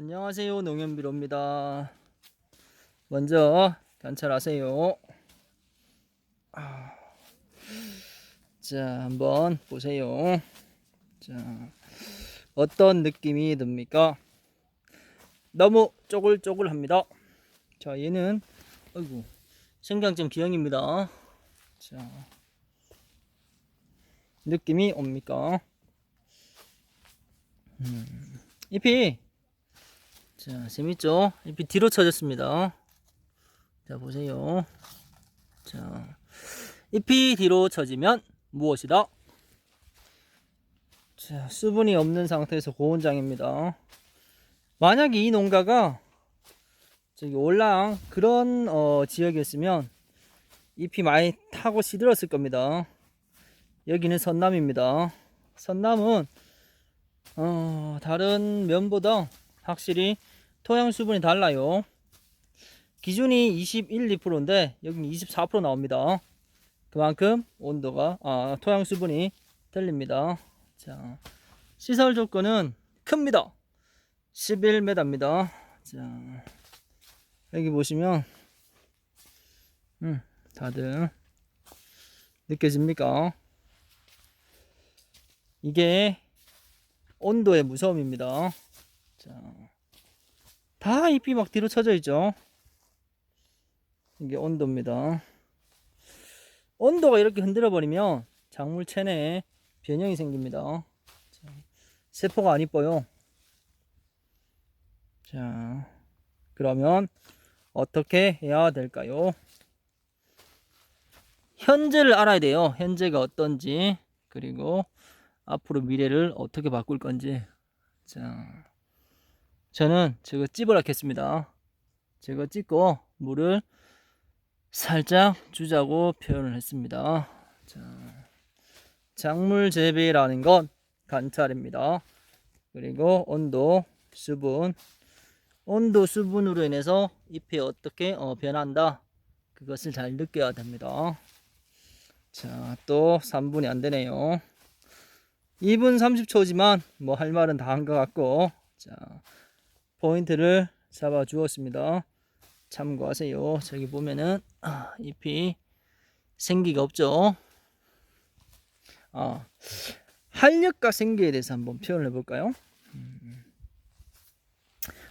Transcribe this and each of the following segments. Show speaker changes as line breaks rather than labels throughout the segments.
안녕하세요 농연비로입니다. 먼저 관찰하세요. 아, 자 한번 보세요. 자 어떤 느낌이 듭니까? 너무 쪼글쪼글합니다. 자 얘는 아이고 생강점 기형입니다. 자 느낌이 옵니까? 음, 잎이 자, 재밌죠? 잎이 뒤로 쳐졌습니다. 자, 보세요. 자, 잎이 뒤로 쳐지면 무엇이다? 자, 수분이 없는 상태에서 고온장입니다. 만약에 이 농가가 저기 올랑 그런 어, 지역이었으면 잎이 많이 타고 시들었을 겁니다. 여기는 선남입니다. 선남은 어, 다른 면보다 확실히 토양 수분이 달라요. 기준이 21, 2%인데 여기는 24% 나옵니다. 그만큼 온도가 아, 토양 수분이 틀립니다. 자, 시설 조건은 큽니다. 11m입니다. 자, 여기 보시면 음, 다들 느껴집니까? 이게 온도의 무서움입니다. 자, 다 잎이 막 뒤로 쳐져 있죠. 이게 온도입니다. 온도가 이렇게 흔들어 버리면 작물 체내에 변형이 생깁니다. 자, 세포가 안 이뻐요. 자, 그러면 어떻게 해야 될까요? 현재를 알아야 돼요. 현재가 어떤지 그리고 앞으로 미래를 어떻게 바꿀 건지. 자, 저는 저거 찝으라 했습니다. 저거 찝고 물을 살짝 주자고 표현을 했습니다. 자, 작물 재배라는 건 관찰입니다. 그리고 온도, 수분, 온도, 수분으로 인해서 잎이 어떻게 어, 변한다. 그것을 잘 느껴야 됩니다. 자, 또 3분이 안 되네요. 2분 30초지만 뭐 할 말은 다 한 것 같고 자 포인트를 잡아 주었습니다. 참고하세요. 저기 보면은 아, 잎이 생기가 없죠? 아 활력과 생기에 대해서 한번 표현을 해볼까요? 음,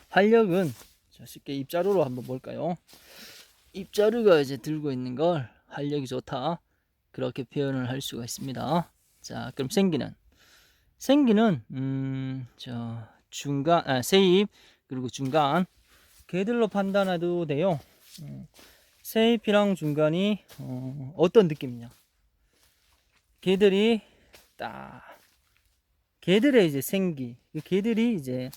활력은 자, 쉽게 입자루로 한번 볼까요? 입자루가 이제 들고 있는 걸 활력이 좋다. 그렇게 표현을 할 수가 있습니다. 자 그럼 생기는. 생기는 음 저 중간 아 세입 그리고 중간 걔들로 판단해도 돼요. 어, 세입이랑 중간이 어, 어떤 느낌이냐? 걔들이 딱 걔들의 이제 생기, 그 걔들이 이제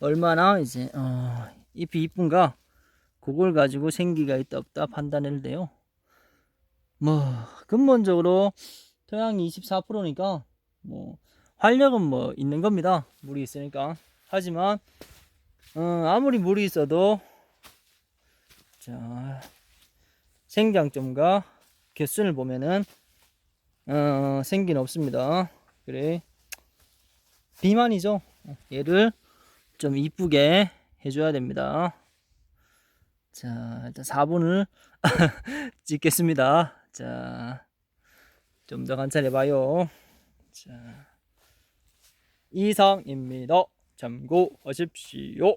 얼마나 이제 어, 잎이 이쁜가 그걸 가지고 생기가 있다 없다 판단해도 돼요. 뭐 근본적으로 토양이 24%니까 뭐 활력은 뭐 있는 겁니다. 물이 있으니까. 하지만 어, 아무리 물이 있어도 자 생장점과 개수를 보면은 어, 생기는 없습니다. 그래 비만이죠. 얘를 좀 이쁘게 해줘야 됩니다. 자 일단 4분을 찍겠습니다. 자 좀 더 관찰해 봐요. 자. 이상입니다. 참고하십시오.